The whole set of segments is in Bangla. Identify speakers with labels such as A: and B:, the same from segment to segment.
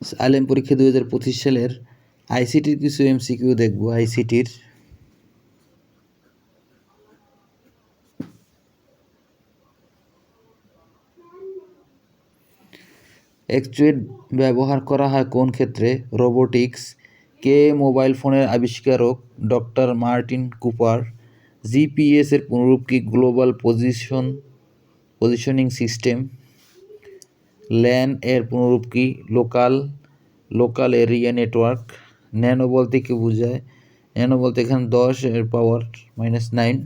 A: আলেম পরীক্ষা দুই হাজার পঁচিশ সালের আইসিটির কিছু এমসিকিউ দেখব, আইসিটির। অ্যাকচুয়েট ব্যবহার করা হয় কোন ক্ষেত্রে? রোবোটিক্স কে মোবাইল ফোনের আবিষ্কারক ডক্টর মার্টিন কুপার। জিপিএস এর পুনরূপ কি global position positioning system LAN এর পুনরূপ কি? Local local area network. Nano বলতে কি বোঝায়? ন্যানো বলতে এখানে দশ, এর পাওয়ার মাইনাস নাইন।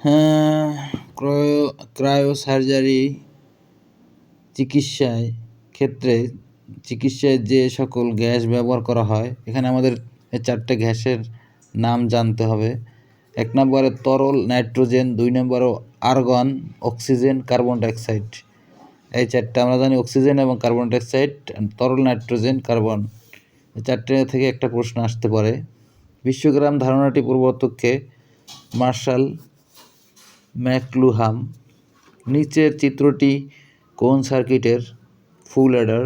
A: হ্যাঁ ক্রয় ক্রায়ো সার্জারি চিকিৎসায় ক্ষেত্রে চিকিৎসায় যে সকল গ্যাস ব্যবহার করা হয়, এখানে আমাদের চারটে গ্যাসের নাম জানতে হবে। এক নম্বরে তরল নাইট্রোজেন, দুই নম্বরে আর্গন, অক্সিজেন, কার্বন ডাইঅক্সাইড। এই চারটে আমরা জানি অক্সিজেন এবং কার্বন ডাইঅক্সাইড তরল নাইট্রোজেন, কার্বন। এই চারটে থেকে একটা প্রশ্ন আসতে পারে। বিশ্বগ্রাম ধারণাটি প্রবর্তককে মার্শাল ম্যাকলুহাম নিচের চিত্রটি কোন সার্কিটের? ফুল অ্যাডার।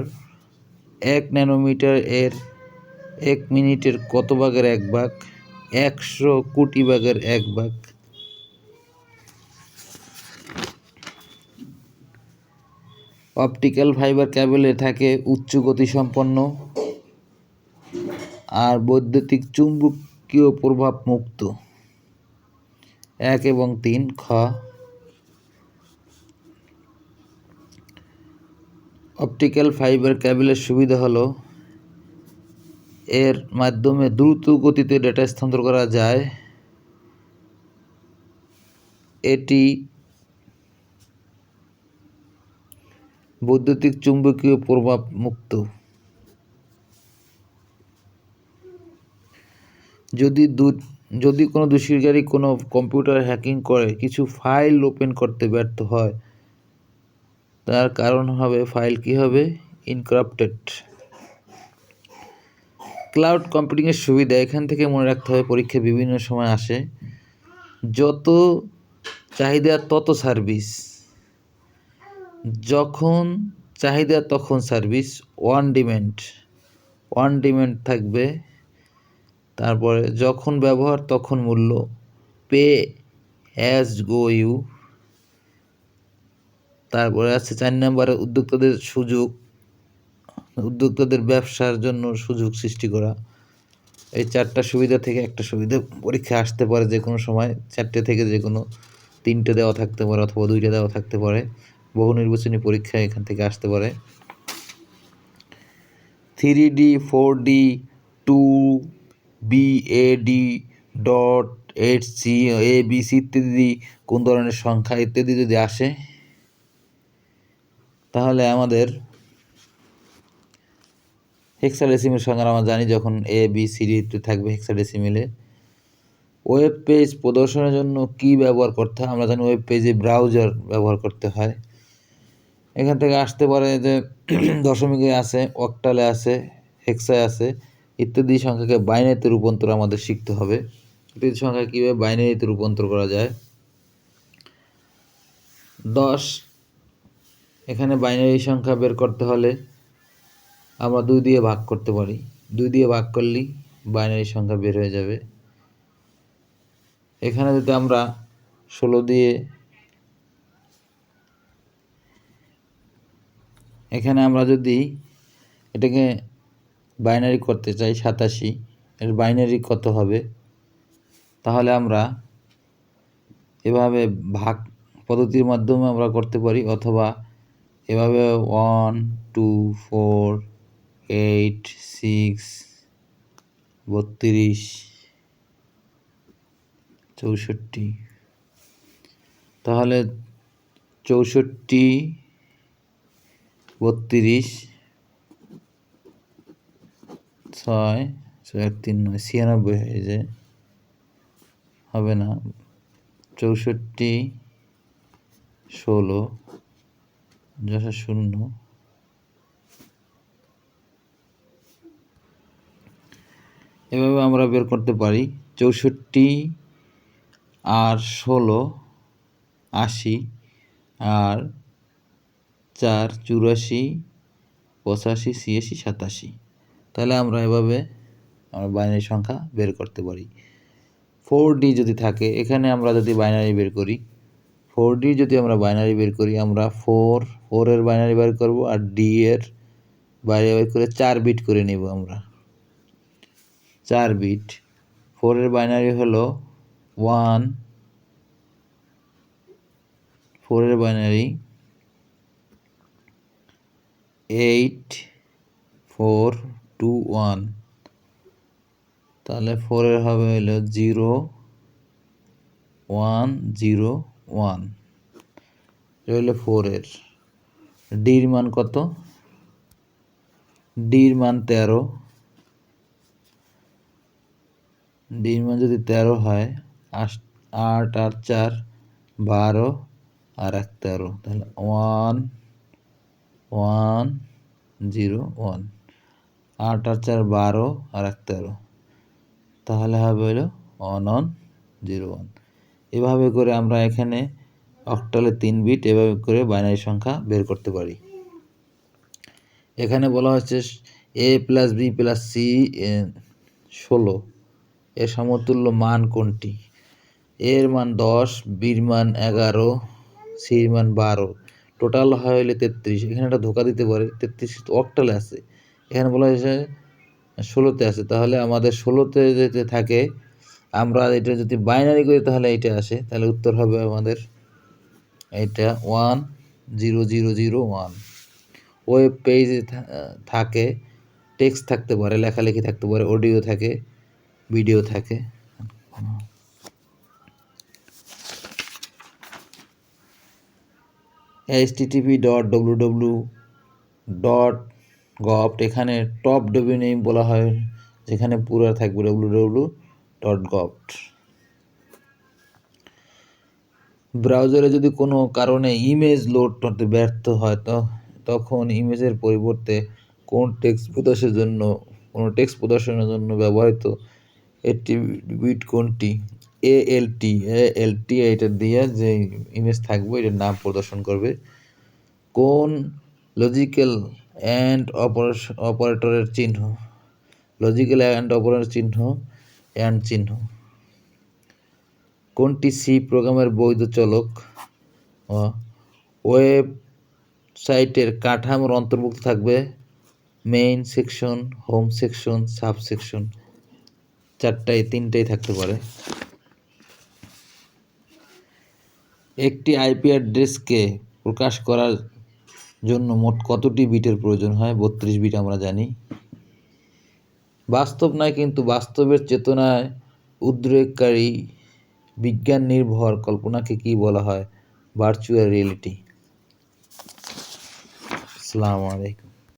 A: এক ন্যানোমিটার এর এক মিনিটের কত ভাগের এক ভাগ? একশো কোটি ভাগের এক ভাগ। অপটিক্যাল ফাইবার ক্যাবেলে থাকে উচ্চ গতিসম্পন্ন আর বৈদ্যুতিক চুম্বকীয় প্রভাব মুক্ত। এক এবং তিন, খ। অপটিক্যাল ফাইবার ক্যাবেলের সুবিধা হলো এর মাধ্যমে দ্রুত গতিতে ডেটা স্থানান্তর করা যায়। এটি বৈদ্যুতিক চুম্বকীয় প্রভাব মুক্ত। যদি যদি কোনো দুষ্কৃতকারী কোনো কম্পিউটার হ্যাকিং করে, কিছু ফাইল ওপেন করতে ব্যর্থ হয়, তার কারণ হবে ফাইল কি হবে? ইনক্রাপ্টেড ক্লাউড কম্পিউটিংয়ের সুবিধা এখান থেকে মনে রাখতে হবে পরীক্ষা বিভিন্ন সময় আসে। যত চাহিদা তত সার্ভিস যখন চাহিদা তখন service on demand on demand থাকবে। তারপরে যখন ব্যবহার তখন মূল্য। পে অ্যাজ গো ইউ তারপরে আছে চার নম্বরে উদ্যোক্তাদের সুযোগ। উদ্যোক্তাদের ব্যবসার জন্য সুযোগ সৃষ্টি করা। এই চারটা সুবিধা থেকে একটা সুবিধা পরীক্ষা আসতে পারে যে কোনো সময়। চারটে থেকে যে কোনো তিনটে দেওয়া থাকতে পারে অথবা দুইটা দেওয়া থাকতে পারে। বহু নির্বাচনী পরীক্ষা এখান থেকে আসতে পারে। Three D four D two, BAD, dot eight C, A, B, C ইত্যাদি কোন ধরনের সংখ্যা ইত্যাদি যদি আসে, তাহলে আমাদের হেক্সাডেসিমের সংখ্যা আমরা জানি যখন এ বি সি ডি থাকবে হেক্সাডেসিমেলে ওয়েব পেজ প্রদর্শনের জন্য কি ব্যবহার করতে হয়? আমরা জানি ওয়েব পেজে ব্রাউজার ব্যবহার করতে হয়। এখান থেকে আসতে পারে যে দশমিকে আছে অক্টালে আছে হেক্সায় আছে, ইত্যাদি সংখ্যাকে বাইনারিতে রূপান্তর আমাদের শিখতে হবে। ইত্যাদি সংখ্যা কীভাবে বাইনারিতে রূপান্তর করা যায়? দশ, এখানে বাইনারি সংখ্যা বের করতে হলে আমরা দুই দিয়ে ভাগ করতে পারি। দুই দিয়ে ভাগ করলেই বাইনারি সংখ্যা বের হয়ে যাবে। এখানে যদি আমরা ষোলো দিয়ে এখানে আমরা যদি এটাকে বাইনারি করতে চাই সাতাশি, এর বাইনারি কত হবে? তাহলে আমরা এভাবে ভাগ পদ্ধতির মাধ্যমে আমরা করতে পারি, অথবা এভাবে one two four eight, six, বত্রিশ, চৌষট্টি। তাহলে চৌষট্টি, বত্রিশ, ছয় ছয় এক তিন নয়, ছিয়ানব্বই হয়ে যায়। হবে না। চৌষট্টি, ষোলো যশা শূন্য। এভাবে আমরা বের করতে পারি চৌষট্টি আর ষোলো, আশি আর চার, চুরাশি, পঁচাশি, ছিয়াশি, সাতাশি। তাহলে আমরা এভাবে আমরা বাইনারি সংখ্যা বের করতে পারি। ফোর ডি যদি থাকে, এখানে আমরা যদি বাইনারি বের করি ফোর ডি যদি আমরা বাইনারি বের করি, আমরা ফোর ফোরের বাইনারি বের করব আর ডি এর বাইনারি বের করে চার বিট করে নেব আমরা। চার বিট। ফোরের বাইনারি হলো ওয়ান ফোরের binary eight four two one তাহলে ফোরের হবে হলো জিরো ওয়ান জিরো ওয়ান রইল ফোরের ডির মান কত? ডির মান তেরো। মান যদি তেরো হয়, আট আর চার, বারো আর এক তেরো, তাহলে ওয়ান ওয়ান জিরো ওয়ান আট আর চার, বারো আর এক তেরো, তাহলে হবে হলো ওয়ান ওয়ান জিরো ওয়ান এভাবে করে আমরা এখানে অক্টালে তিন বিট এভাবে করে বাইনারি সংখ্যা বের করতে পারি। এখানে বলা হচ্ছে A plus B plus C ষোলো। এর সমতুল্য মান কোনটি? এর মান দশ, বির মান এগারো, সির মান বারো। টোটাল হয় হলে তেত্রিশ। এখানে একটা ধোকা দিতে পারে, তেত্রিশ অক্টালে আছে। এখানে বলা হয়েছে ষোলোতে আছে। তাহলে আমাদের ষোলোতে যেতে থাকে, আমরা এটা যদি বাইনারি করি তাহলে এটা আসে। তাহলে উত্তর হবে আমাদের এটা one zero zero zero one web পেজে থাকে টেক্সট থাকতে পারে, লেখালেখি থাকতে পারে অডিও থাকে। ভিডিও থাকে। H TTP dot W W dot govt এখানে টপ ডব্লিউ নেম বলা হয়, যেখানে পুরো থাকবে ডব্লু ডব্লু ডট গভট ব্রাউজারে যদি কোনো কারণে ইমেজ লোড করতে ব্যর্থ হয়, তো তখন ইমেজের পরিবর্তে কোন টেক্সট প্রদর্শনের জন্য, কোনো টেক্সট প্রদর্শনের জন্য ব্যবহৃত বিট কোনটি? এ এল টি এ এল টি এটা দিয়ে যে ইমেজ থাকবে, এটার নাম প্রদর্শন করবে। কোন লজিক্যাল অ্যান্ড অপারেশন অপারেটরের চিহ্ন? লজিক্যাল অ্যান্ড অপারেটর চিহ্ন অ্যান্ড চিহ্ন। কোনটি সি প্রোগ্রামের বৈধ চলক? ওয়েব সাইটের কাঠামোর অন্তর্ভুক্ত থাকবে। Main section home section sub section চারটাই তিনটাই থাকতে পারে। একটি আইপি অ্যাড্রেসকে প্রকাশ করার জন্য মোট কতটি বিটের প্রয়োজন হয়? বত্রিশ বিট আমরা জানি। বাস্তব নয়, কিন্তু বাস্তবের চেতনায় উদ্রেককারী বিজ্ঞান নির্ভর কল্পনাকে কি বলা হয়? Virtual reality. আসসালামু আলাইকুম।